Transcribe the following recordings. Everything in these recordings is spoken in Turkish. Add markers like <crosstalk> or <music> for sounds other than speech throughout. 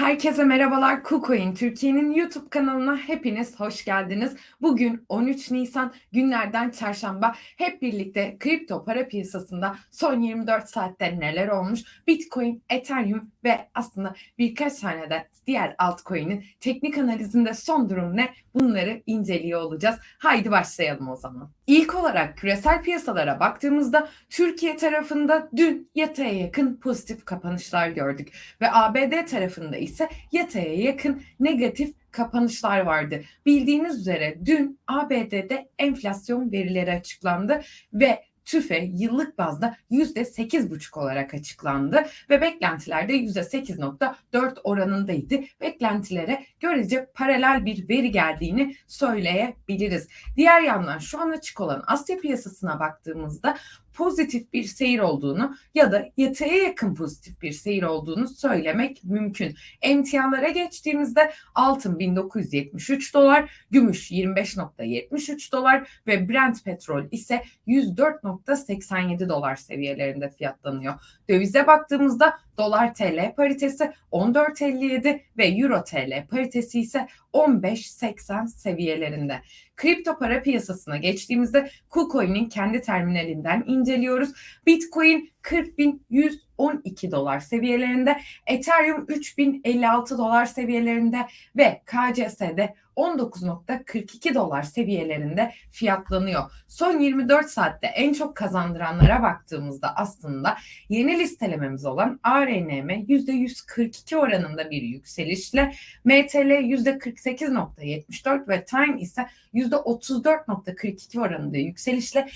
Herkese merhabalar. KuCoin Türkiye'nin YouTube kanalına hepiniz hoş geldiniz. Bugün 13 Nisan günlerden çarşamba hep birlikte kripto para piyasasında son 24 saatte neler olmuş? Bitcoin, Ethereum ve aslında birkaç tane de diğer altcoin'in teknik analizinde son durum ne? Bunları inceliyor olacağız. Haydi başlayalım o zaman. İlk olarak küresel piyasalara baktığımızda Türkiye tarafında dün yataya yakın pozitif kapanışlar gördük ve ABD tarafında ise yataya yakın negatif kapanışlar vardı. Bildiğiniz üzere dün ABD'de enflasyon verileri açıklandı ve TÜFE yıllık bazda %8,5 olarak açıklandı ve beklentiler de %8,4 oranındaydı. Beklentilere görece paralel bir veri geldiğini söyleyebiliriz. Diğer yandan şu an açık olan Asya piyasasına baktığımızda pozitif bir seyir olduğunu ya da yataya yakın pozitif bir seyir olduğunu söylemek mümkün. Emtialara geçtiğimizde altın 1973 dolar, gümüş 25.73 dolar ve Brent petrol ise 104.87 dolar seviyelerinde fiyatlanıyor. Dövize baktığımızda dolar TL paritesi 14.57 ve euro TL paritesi ise 15.80 seviyelerinde. Kripto para piyasasına geçtiğimizde KuCoin'in kendi terminalinden inceliyoruz. Bitcoin 40.112 dolar seviyelerinde, Ethereum 3056 dolar seviyelerinde ve KCS'de 19.42 dolar seviyelerinde fiyatlanıyor. Son 24 saatte en çok kazandıranlara baktığımızda aslında yeni listelememiz olan ARNM %142 oranında bir yükselişle MTL %48.74 ve Time ise %34.42 oranında yükselişle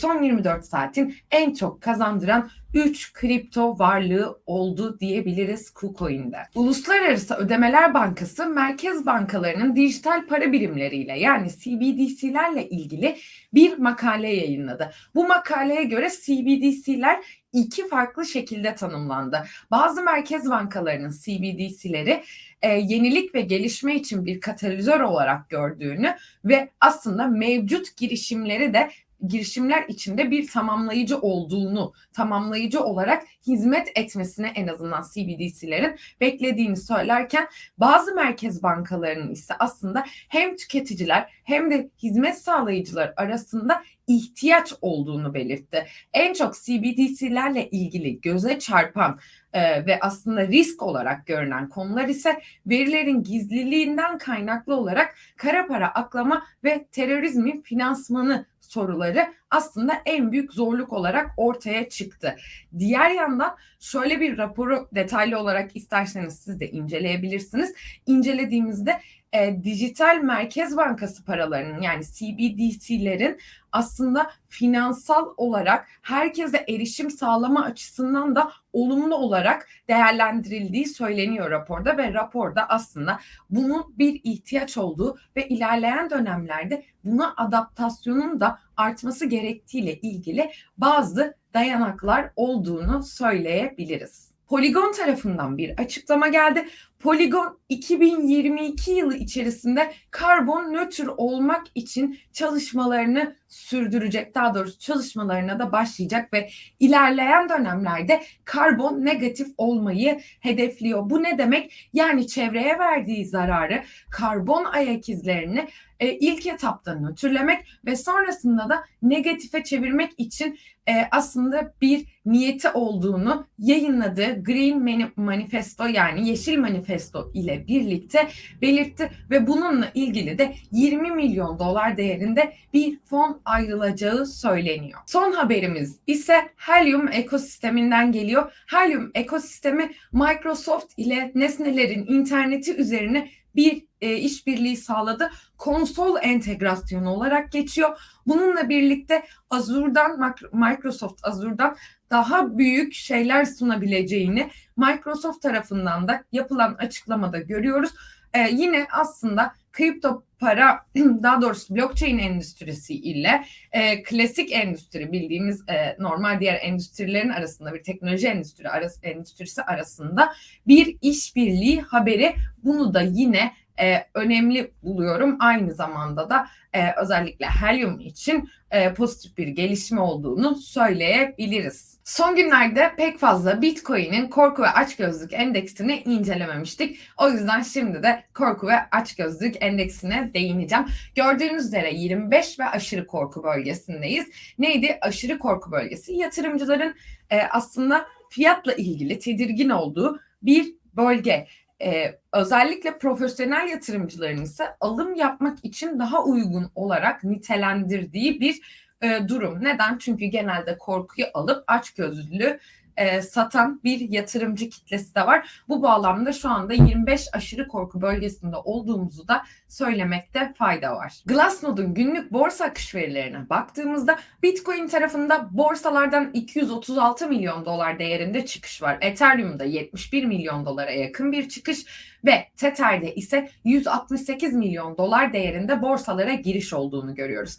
son 24 saatin en çok kazandıran 3 kripto varlığı oldu diyebiliriz KuCoin'de. Uluslararası Ödemeler Bankası merkez bankalarının dijital para birimleriyle yani CBDC'lerle ilgili bir makale yayınladı. Bu makaleye göre CBDC'ler iki farklı şekilde tanımlandı. Bazı merkez bankalarının CBDC'leri e, yenilik ve gelişme için bir katalizör olarak gördüğünü ve aslında mevcut girişimleri de girişimler içinde bir tamamlayıcı olduğunu, tamamlayıcı olarak hizmet etmesine en azından CBDC'lerin beklediğini söylerken bazı merkez bankalarının ise aslında hem tüketiciler hem de hizmet sağlayıcılar arasında ihtiyaç olduğunu belirtti. En çok CBDC'lerle ilgili göze çarpan e, ve aslında risk olarak görünen konular ise verilerin gizliliğinden kaynaklı olarak kara para aklama ve terörizmin finansmanı soruları aslında en büyük zorluk olarak ortaya çıktı. Diğer yandan şöyle bir raporu detaylı olarak isterseniz siz de inceleyebilirsiniz. İncelediğimizde e, dijital merkez bankası paralarının yani CBDC'lerin aslında finansal olarak herkese erişim sağlama açısından da olumlu olarak değerlendirildiği söyleniyor raporda ve raporda aslında bunun bir ihtiyaç olduğu ve ilerleyen dönemlerde buna adaptasyonun da artması gerektiğiyle ilgili bazı dayanaklar olduğunu söyleyebiliriz. Polygon tarafından bir açıklama geldi. Polygon 2022 yılı içerisinde karbon nötr olmak için çalışmalarını sürdürecek. Daha doğrusu çalışmalarına da başlayacak ve ilerleyen dönemlerde karbon negatif olmayı hedefliyor. Bu ne demek? Yani çevreye verdiği zararı, karbon ayak izlerini e, ilk etapta nötrlemek ve sonrasında da negatife çevirmek için e, aslında bir niyeti olduğunu yayınladığı Green Manifesto yani Yeşil Manifesto ile birlikte belirtti ve bununla ilgili de 20 milyon dolar değerinde bir fon ayrılacağı söyleniyor. Son haberimiz ise Helium ekosisteminden geliyor. Helium ekosistemi Microsoft ile nesnelerin interneti üzerine bir e, işbirliği sağladı. Konsol entegrasyonu olarak geçiyor. Bununla birlikte Azure'dan Microsoft Azure'dan daha büyük şeyler sunabileceğini Microsoft tarafından da yapılan açıklamada görüyoruz. Ee, yine aslında kripto para <clears throat> daha doğrusu blockchain endüstrisi ile e, klasik endüstri bildiğimiz e, normal diğer endüstrilerin arasında bir teknoloji endüstri arası, endüstrisi arasında bir işbirliği haberi. Bunu da yine e, önemli buluyorum. Aynı zamanda da e, özellikle helyum için e, pozitif bir gelişme olduğunu söyleyebiliriz. Son günlerde pek fazla Bitcoin'in korku ve açgözlük endeksini incelememiştik. O yüzden şimdi de korku ve açgözlük endeksine değineceğim. Gördüğünüz üzere 25 ve aşırı korku bölgesindeyiz. Neydi? Aşırı korku bölgesi yatırımcıların e, aslında fiyatla ilgili tedirgin olduğu bir bölge. Ee, özellikle profesyonel yatırımcıların ise alım yapmak için daha uygun olarak nitelendirdiği bir e, durum. Neden? Çünkü genelde korkuyu alıp açgözlülüğü e, satan bir yatırımcı kitlesi de var. Bu bağlamda şu anda 25 aşırı korku bölgesinde olduğumuzu da söylemekte fayda var. Glassnode'un günlük borsa akış verilerine baktığımızda Bitcoin tarafında borsalardan 236 milyon dolar değerinde çıkış var. Ethereum'da 71 milyon dolara yakın bir çıkış ve Tether'de ise 168 milyon dolar değerinde borsalara giriş olduğunu görüyoruz.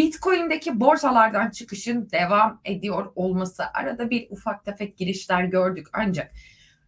Bitcoin'deki borsalardan çıkışın devam ediyor olması arada bir ufak tefek girişler gördük ancak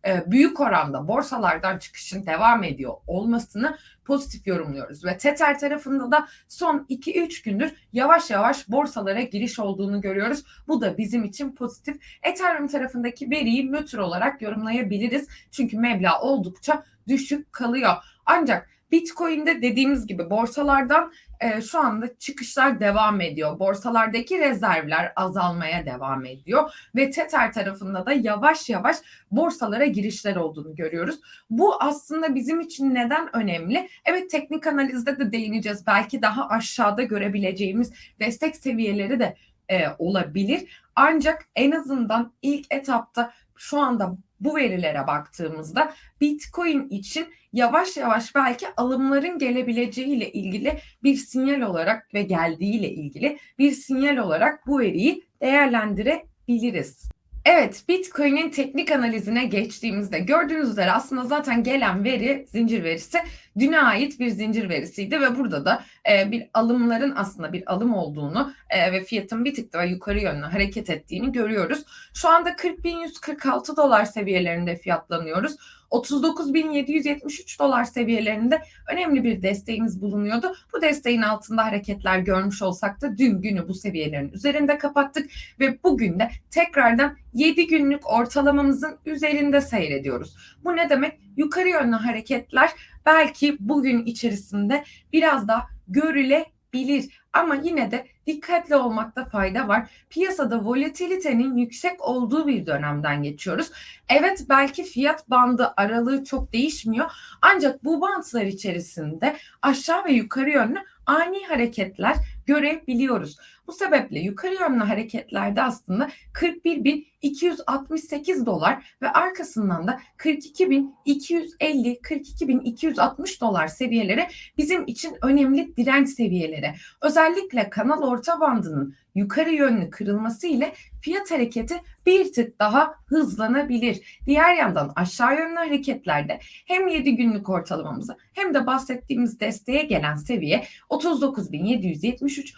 e, büyük oranda borsalardan çıkışın devam ediyor olmasını pozitif yorumluyoruz ve Tether tarafında da son 2-3 gündür yavaş yavaş borsalara giriş olduğunu görüyoruz. Bu da bizim için pozitif. Ethereum tarafındaki veriyi nötr olarak yorumlayabiliriz. Çünkü meblağ oldukça düşük kalıyor. Ancak Bitcoin'de dediğimiz gibi borsalardan e, şu anda çıkışlar devam ediyor. Borsalardaki rezervler azalmaya devam ediyor ve Tether tarafında da yavaş yavaş borsalara girişler olduğunu görüyoruz. Bu aslında bizim için neden önemli? Evet teknik analizde de değineceğiz. Belki daha aşağıda görebileceğimiz destek seviyeleri de e, olabilir. Ancak en azından ilk etapta şu anda bu verilere baktığımızda Bitcoin için yavaş yavaş belki alımların gelebileceği ile ilgili bir sinyal olarak ve geldiği ile ilgili bir sinyal olarak bu veriyi değerlendirebiliriz. Evet, Bitcoin'in teknik analizine geçtiğimizde gördüğünüz üzere aslında zaten gelen veri, zincir verisi düne ait bir zincir verisiydi ve burada da e, bir alımların aslında bir alım olduğunu e, ve fiyatın bir tık daha yukarı yönlü hareket ettiğini görüyoruz. Şu anda 40.146 dolar seviyelerinde fiyatlanıyoruz. 39.773 dolar seviyelerinde önemli bir desteğimiz bulunuyordu. Bu desteğin altında hareketler görmüş olsak da dün günü bu seviyelerin üzerinde kapattık ve bugün de tekrardan 7 günlük ortalamamızın üzerinde seyrediyoruz. Bu ne demek? Yukarı yönlü hareketler belki bugün içerisinde biraz daha görülebilir. Ama yine de dikkatli olmakta fayda var. Piyasada volatilitenin yüksek olduğu bir dönemden geçiyoruz. Evet belki fiyat bandı aralığı çok değişmiyor. Ancak bu bantlar içerisinde aşağı ve yukarı yönlü ani hareketler görebiliyoruz. Bu sebeple yukarı yönlü hareketlerde aslında 41.268 dolar ve arkasından da 42.250, 42.260 dolar seviyeleri bizim için önemli direnç seviyeleri. Özellikle kanal orta bandının yukarı yönlü kırılması ile fiyat hareketi bir tık daha hızlanabilir. Diğer yandan aşağı yönlü hareketlerde hem 7 günlük ortalamamızı hem de bahsettiğimiz desteğe gelen seviye 39.773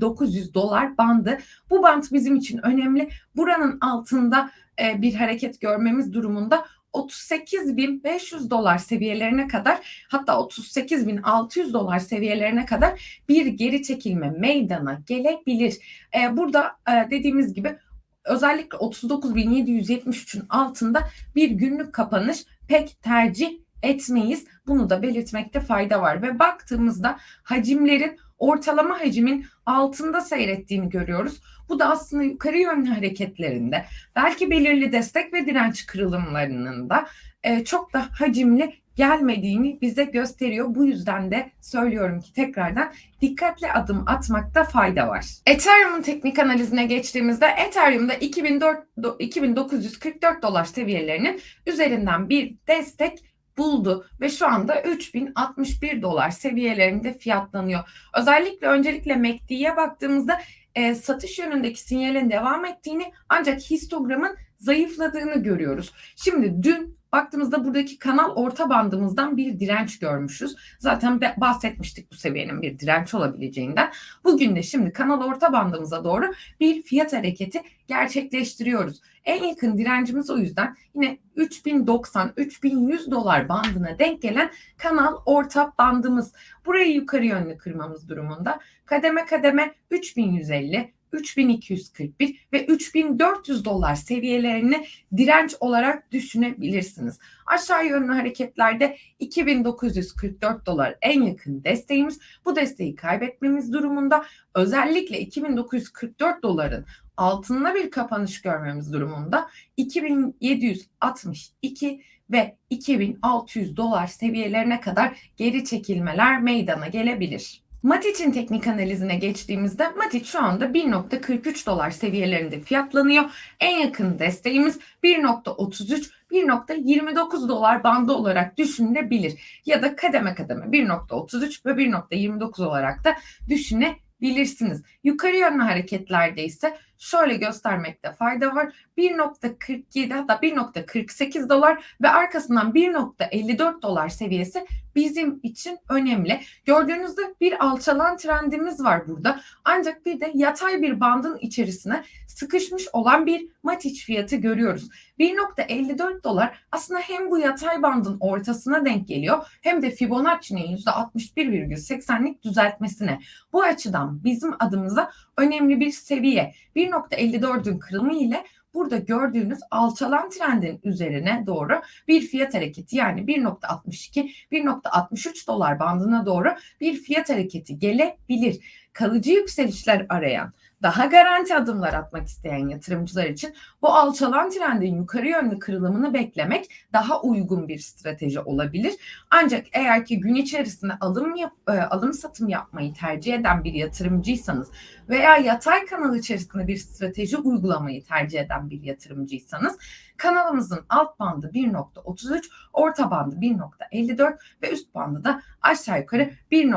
39.900 dolar bandı. Bu band bizim için önemli. Buranın altında e, bir hareket görmemiz durumunda 38.500 dolar seviyelerine kadar hatta 38.600 dolar seviyelerine kadar bir geri çekilme meydana gelebilir. Ee, burada e, dediğimiz gibi özellikle 39.773'ün altında bir günlük kapanış pek tercih etmeyiz. Bunu da belirtmekte fayda var ve baktığımızda hacimlerin ortalama hacimin altında seyrettiğini görüyoruz. Bu da aslında yukarı yönlü hareketlerinde belki belirli destek ve direnç kırılımlarının da e, çok da hacimli gelmediğini bize gösteriyor. Bu yüzden de söylüyorum ki tekrardan dikkatli adım atmakta fayda var. Ethereum'un teknik analizine geçtiğimizde Ethereum'da 2004, 2944 dolar seviyelerinin üzerinden bir destek buldu ve şu anda 3061 dolar seviyelerinde fiyatlanıyor. Özellikle öncelikle MACD'ye baktığımızda e, satış yönündeki sinyalin devam ettiğini ancak histogramın zayıfladığını görüyoruz. Şimdi dün baktığımızda buradaki kanal orta bandımızdan bir direnç görmüşüz. Zaten bahsetmiştik bu seviyenin bir direnç olabileceğinden. Bugün de şimdi kanal orta bandımıza doğru bir fiyat hareketi gerçekleştiriyoruz. En yakın direncimiz o yüzden yine 3090-3100 dolar bandına denk gelen kanal orta bandımız. Burayı yukarı yönlü kırmamız durumunda kademe kademe 3150, 3241 ve 3400 dolar seviyelerini direnç olarak düşünebilirsiniz. Aşağı yönlü hareketlerde 2944 dolar en yakın desteğimiz. Bu desteği kaybetmemiz durumunda özellikle 2944 doların altında bir kapanış görmemiz durumunda 2762 ve 2600 dolar seviyelerine kadar geri çekilmeler meydana gelebilir. Matic'in teknik analizine geçtiğimizde Matic şu anda 1.43 dolar seviyelerinde fiyatlanıyor. En yakın desteğimiz 1.33 1.29 dolar bandı olarak düşünülebilir. Ya da kademe kademe 1.33 ve 1.29 olarak da düşünebilirsiniz. Yukarı yönlü hareketlerde ise şöyle göstermekte fayda var. 1.47 hatta 1.48 dolar ve arkasından 1.54 dolar seviyesi bizim için önemli. Gördüğünüzde bir alçalan trendimiz var burada. Ancak bir de yatay bir bandın içerisine sıkışmış olan bir Matic fiyatı görüyoruz. 1.54 dolar aslında hem bu yatay bandın ortasına denk geliyor hem de Fibonacci'nin %61,80'lik düzeltmesine. Bu açıdan bizim adımıza önemli bir seviye. 1.54'ün kırılımı ile burada gördüğünüz alçalan trendin üzerine doğru bir fiyat hareketi yani 1.62 1.63 dolar bandına doğru bir fiyat hareketi gelebilir. Kalıcı yükselişler arayan daha garanti adımlar atmak isteyen yatırımcılar için bu alçalan trendin yukarı yönlü kırılımını beklemek daha uygun bir strateji olabilir. Ancak eğer ki gün içerisinde alım yap, e, alım satım yapmayı tercih eden bir yatırımcıysanız veya yatay kanal içerisinde bir strateji uygulamayı tercih eden bir yatırımcıysanız kanalımızın alt bandı 1.33, orta bandı 1.54 ve üst bandı da aşağı yukarı 1.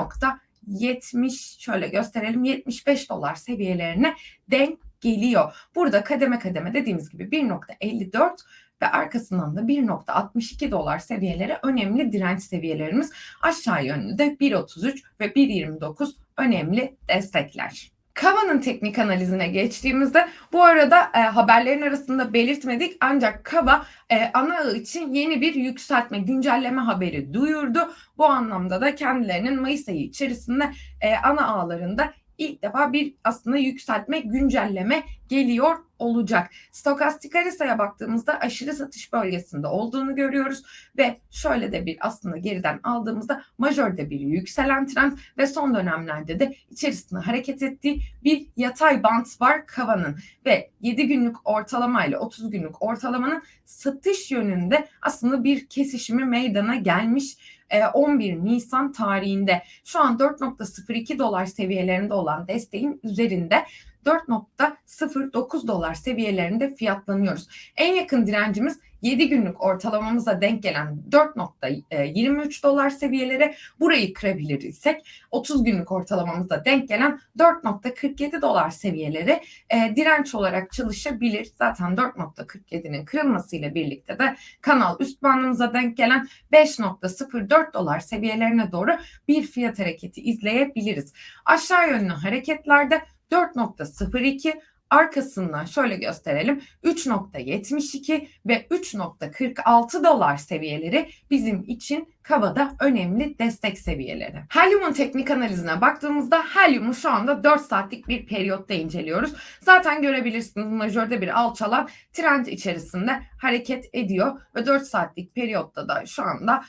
70 şöyle gösterelim 75 dolar seviyelerine denk geliyor. Burada kademe kademe dediğimiz gibi 1.54 ve arkasından da 1.62 dolar seviyeleri önemli direnç seviyelerimiz. Aşağı yönlü de 1.33 ve 1.29 önemli destekler. Kava'nın teknik analizine geçtiğimizde bu arada e, haberlerin arasında belirtmedik ancak Kava e, ana ağ için yeni bir yükseltme, güncelleme haberi duyurdu. Bu anlamda da kendilerinin Mayıs ayı içerisinde e, ana ağlarında ilk defa bir aslında yükseltme, güncelleme geliyor olacak. Stokastik haritaya baktığımızda aşırı satış bölgesinde olduğunu görüyoruz ve şöyle de bir aslında geriden aldığımızda majörde bir yükselen trend ve son dönemlerde de içerisinde hareket ettiği bir yatay bant var kavanın ve 7 günlük ortalama ile 30 günlük ortalamanın satış yönünde aslında bir kesişimi meydana gelmiş 11 e, Nisan tarihinde. Şu an 4.02 dolar seviyelerinde olan desteğin üzerinde 4.09 dolar seviyelerinde fiyatlanıyoruz. En yakın direncimiz 7 günlük ortalamamıza denk gelen 4.23 dolar seviyeleri burayı kırabilir isek 30 günlük ortalamamıza denk gelen 4.47 dolar seviyeleri e, direnç olarak çalışabilir. Zaten 4.47'nin kırılmasıyla birlikte de kanal üst bandımıza denk gelen 5.04 dolar seviyelerine doğru bir fiyat hareketi izleyebiliriz. Aşağı yönlü hareketlerde 4.02 arkasından şöyle gösterelim 3.72 ve 3.46 dolar seviyeleri bizim için Kava'da önemli destek seviyeleri. Helyumun teknik analizine baktığımızda helyumu şu anda 4 saatlik bir periyotta inceliyoruz. Zaten görebilirsiniz majörde bir alçalan trend içerisinde hareket ediyor ve 4 saatlik periyotta da şu anda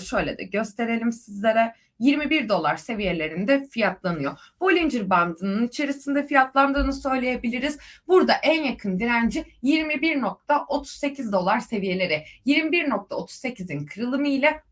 şöyle de gösterelim sizlere 21 dolar seviyelerinde fiyatlanıyor. Bollinger bandının içerisinde fiyatlandığını söyleyebiliriz. Burada en yakın direnci 21.38 dolar seviyeleri. 21.38'in kırılımı ile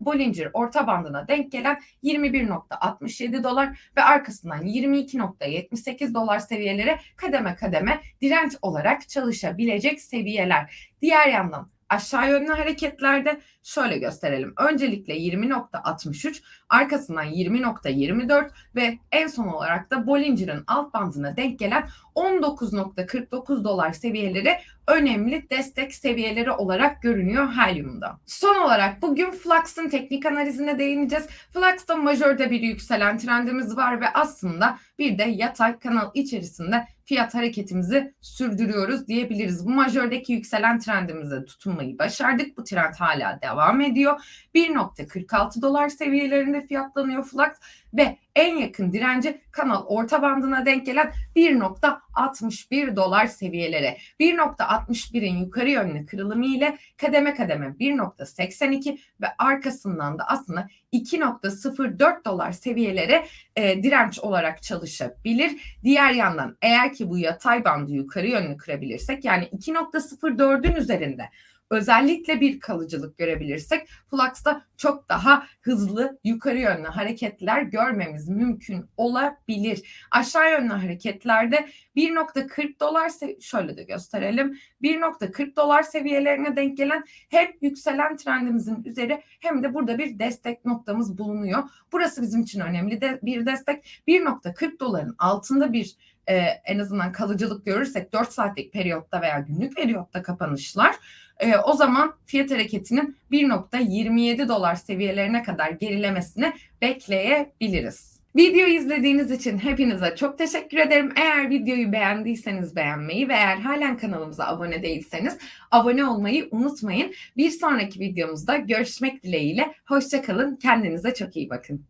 Bollinger orta bandına denk gelen 21.67 dolar ve arkasından 22.78 dolar seviyeleri kademe kademe direnç olarak çalışabilecek seviyeler. Diğer yandan aşağı yönlü hareketlerde şöyle gösterelim. Öncelikle 20.63 arkasından 20.24 ve en son olarak da Bollinger'ın alt bandına denk gelen 19.49 dolar seviyeleri önemli destek seviyeleri olarak görünüyor helyumda. Son olarak bugün Flux'ın teknik analizine değineceğiz. Flux'ta majörde bir yükselen trendimiz var ve aslında bir de yatay kanal içerisinde fiyat hareketimizi sürdürüyoruz diyebiliriz. Bu majördeki yükselen trendimize tutunmayı başardık. Bu trend hala devam ediyor. 1.46 dolar seviyelerinde fiyatlanıyor Flux ve en yakın direnci kanal orta bandına denk gelen 1.61 dolar seviyeleri. 1.61'in yukarı yönlü kırılımı ile kademe kademe 1.82 ve arkasından da aslında 2.04 dolar seviyeleri e, direnç olarak çalışabilir. Diğer yandan eğer ki bu yatay bandı yukarı yönlü kırabilirsek yani 2.04'ün üzerinde özellikle bir kalıcılık görebilirsek Flux'ta çok daha hızlı yukarı yönlü hareketler görmemiz mümkün olabilir. Aşağı yönlü hareketlerde 1.40 dolar şöyle de gösterelim. 1.40 dolar seviyelerine denk gelen hem yükselen trendimizin üzeri hem de burada bir destek noktamız bulunuyor. Burası bizim için önemli de bir destek. 1.40 doların altında bir e, en azından kalıcılık görürsek 4 saatlik periyotta veya günlük periyotta kapanışlar e, o zaman fiyat hareketinin 1.27 dolar seviyelerine kadar gerilemesini bekleyebiliriz. Videoyu izlediğiniz için hepinize çok teşekkür ederim. Eğer videoyu beğendiyseniz beğenmeyi ve eğer halen kanalımıza abone değilseniz abone olmayı unutmayın. Bir sonraki videomuzda görüşmek dileğiyle. Hoşçakalın. Kendinize çok iyi bakın.